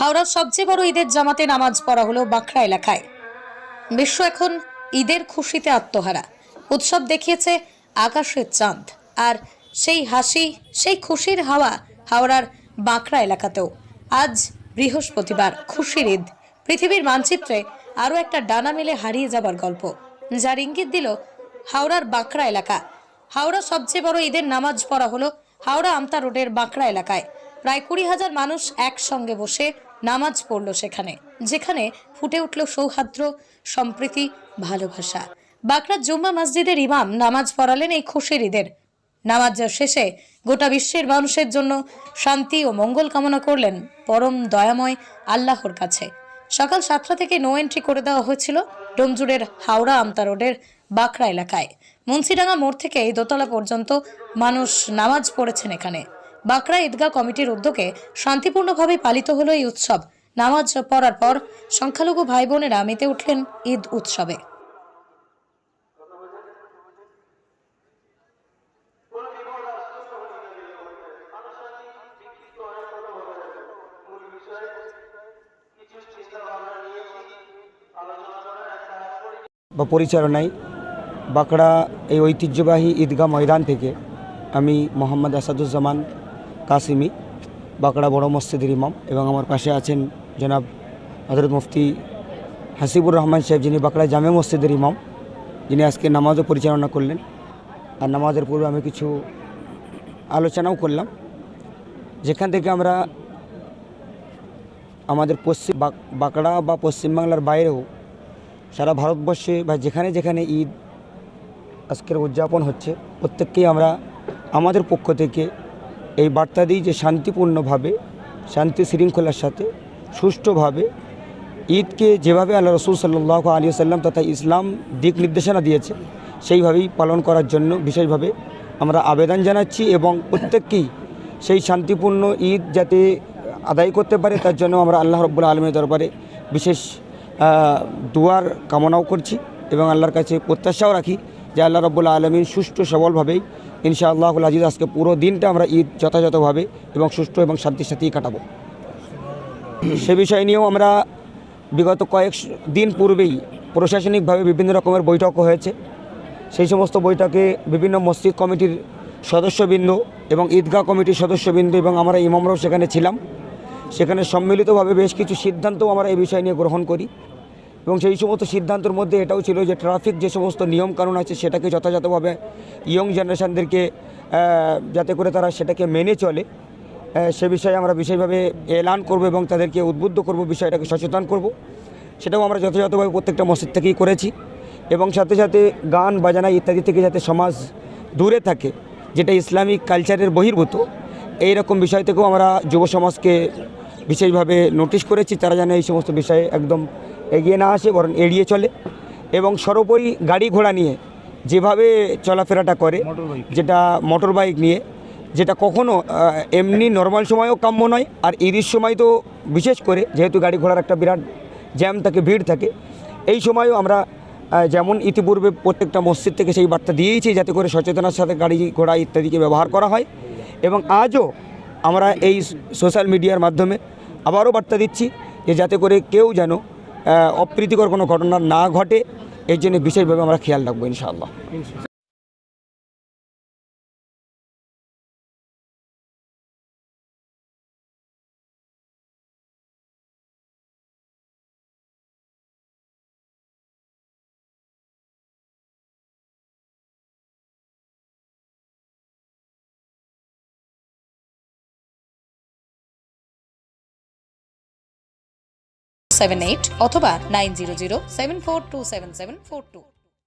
হাওড়ার সবচেয়ে বড় ঈদের জামাতে নামাজ পড়া হলো বাঁকড়া এলাকায়। বিশ্ব এখন ঈদের খুশিতে আত্মহারা। উৎসব দেখিয়েছে আকাশের চাঁদ। আর সেই হাসি, সেই খুশির হাওয়া হাওড়ার বাঁকড়া এলাকাতেও। আজ বৃহস্পতিবার খুশির ঈদ। পৃথিবীর মানচিত্রে আরও একটা ডানা মেলে হারিয়ে যাবার গল্প। যার ইঙ্গিত দিল হাওড়ার বাঁকড়া এলাকা। হাওড়া সবচেয়ে বড় ঈদের নামাজ পড়া হলো হাওড়া আমতা রোডের বাঁকড়া এলাকায়। প্রায় কুড়ি হাজার মানুষ একসঙ্গে বসে নামাজ পড়ল সেখানে, যেখানে ফুটে উঠল সৌহার্দ্য সম্প্রীতি, ভালোবাসা। বাঁকড়া জুম্মা মসজিদের ইমাম নামাজ পড়ালেন এই খুশির ঈদের নামাজ শেষে গোটা বিশ্বের মানুষের জন্য শান্তি ও মঙ্গল কামনা করলেন পরম দয়াময় আল্লাহর কাছে। সকাল সাতটা থেকে নো এন্ট্রি করে দেওয়া হয়েছিল ডোমজুড়ের হাওড়া আমতা রোডের বাঁকড়া এলাকায়। মুন্সিডাঙ্গা মোড় থেকে এই দোতলা পর্যন্ত মানুষ নামাজ পড়েছেন এখানে। বাঁকড়া ঈদগাহ কমিটির উদ্যোগে শান্তিপূর্ণভাবে পালিত হলো এই উৎসব। নামাজ পড়ার পর সংখ্যালঘু ভাই বোনেরা মেতে উঠলেন ঈদ উৎসবে। বা পরিচালনায় বাঁকড়া এই ঐতিহ্যবাহী ঈদগাহ ময়দান থেকে আমি মোহাম্মদ আসাদুজ্জামান কাসিমি, বাঁকড়া বড় মসজিদের ইমাম এবং আমার পাশে আছেন জনাব হজরত মুফতি হাসিবুর রহমান সাহেব, যিনি বাঁকড়া জামে মসজিদের ইমাম। যিনি আজকে নামাজও পরিচালনা করলেন। আর নামাজের পূর্বে আমি কিছু আলোচনাও করলাম। যেখান থেকে আমরা আমাদের পশ্চিম বাক- বাঁকড়া বা পশ্চিমবাংলার বাইরেও সারা ভারতবর্ষে বা যেখানে যেখানে ঈদ আজকের উদযাপন হচ্ছে, প্রত্যেককেই আমরা আমাদের পক্ষ থেকে এই বার্তা দিই যে শান্তিপূর্ণভাবে, শান্তি শৃঙ্খলার সাথে, সুষ্ঠুভাবে ঈদকে যেভাবে আল্লাহ রসুল সাল্লাহ আলী সাল্লাম তথা ইসলাম দিক নির্দেশনা দিয়েছে সেইভাবেই পালন করার জন্য বিশেষভাবে আমরা আবেদন জানাচ্ছি এবং প্রত্যেককেই সেই শান্তিপূর্ণ ঈদ যাতে আদায় করতে পারে, তার জন্য আমরা আল্লাহ রব্বুল আলমের দরবারে বিশেষ দুয়ার কামনাও করছি এবং আল্লাহর কাছে প্রত্যাশাও রাখি। যে আল্লাহ রব্বুল্লা আলমিন সুষ্ঠু সবলভাবেই ইনশাআল্লাহ আজিজ আজকে পুরো দিনটা আমরা ঈদ যথাযথভাবে এবং সুষ্ঠু এবং শান্তির সাথেই কাটাবো। সে বিষয় নিয়েও আমরা বিগত কয়েক দিন পূর্বেই প্রশাসনিকভাবে বিভিন্ন রকমের বৈঠক হয়েছে। সেই সমস্ত বৈঠকে বিভিন্ন মসজিদ কমিটির সদস্যবৃন্দ এবং ঈদগাহ কমিটির সদস্যবৃন্দ এবং আমরা ইমামরাও সেখানে ছিলাম। সেখানে সম্মিলিতভাবে বেশ কিছু সিদ্ধান্তও আমরা এই বিষয় নিয়ে গ্রহণ করি। এবং সেই সমস্ত সিদ্ধান্তের মধ্যে এটাও ছিল যে ট্রাফিক যে সমস্ত নিয়মকানুন আছে সেটাকে যথাযথভাবে ইয়ং জেনারেশানদেরকে যাতে করে তারা সেটাকে মেনে চলে সে বিষয়ে আমরা বিশেষভাবে এলান করব এবং তাদেরকে উদ্বুদ্ধ করব, বিষয়টাকে সচেতন করব। সেটাও আমরা যথাযথভাবে প্রত্যেকটা মসজিদ থেকেই করেছি এবং সাথে সাথে গান, বাজানা ইত্যাদি থেকে যাতে সমাজ দূরে থাকে, যেটা ইসলামিক কালচারের বহির্ভূত এই রকম বিষয় থেকেও আমরা যুব সমাজকে বিশেষভাবে নোটিশ করেছি। তারা যেন এই সমস্ত বিষয়ে একদম এগিয়ে না আসে বরং এড়িয়ে চলে এবং সর্বোপরি গাড়ি ঘোড়া নিয়ে যেভাবে চলাফেরাটা করে যেটা মোটর বাইক নিয়ে যেটা কখনো এমনি নর্মাল সময়ও কাম্য নয় আর ঈদের সময় তো বিশেষ করে যেহেতু গাড়ি ঘোড়ার একটা বিরাট জ্যাম থাকে ভিড় থাকে এই সময়ও আমরা যেমন ইতিপূর্বে প্রত্যেকটা মসজিদ থেকে সেই বার্তা দিয়েইছি যাতে করে সচেতনার সাথে গাড়ি ঘোড়া ইত্যাদিকে ব্যবহার করা হয় এবং আজও আমরা এই সোশ্যাল মিডিয়ার মাধ্যমে আবারও বার্তা দিচ্ছি যে যাতে করে কেউ যেন অপ্রীতিকর কোনো ঘটনা না ঘটে এর জন্য বিশেষভাবে আমরা খেয়াল রাখব ইনশাআল্লাহ। সেভেন অথবা nine zero zero seven four two seven seven four two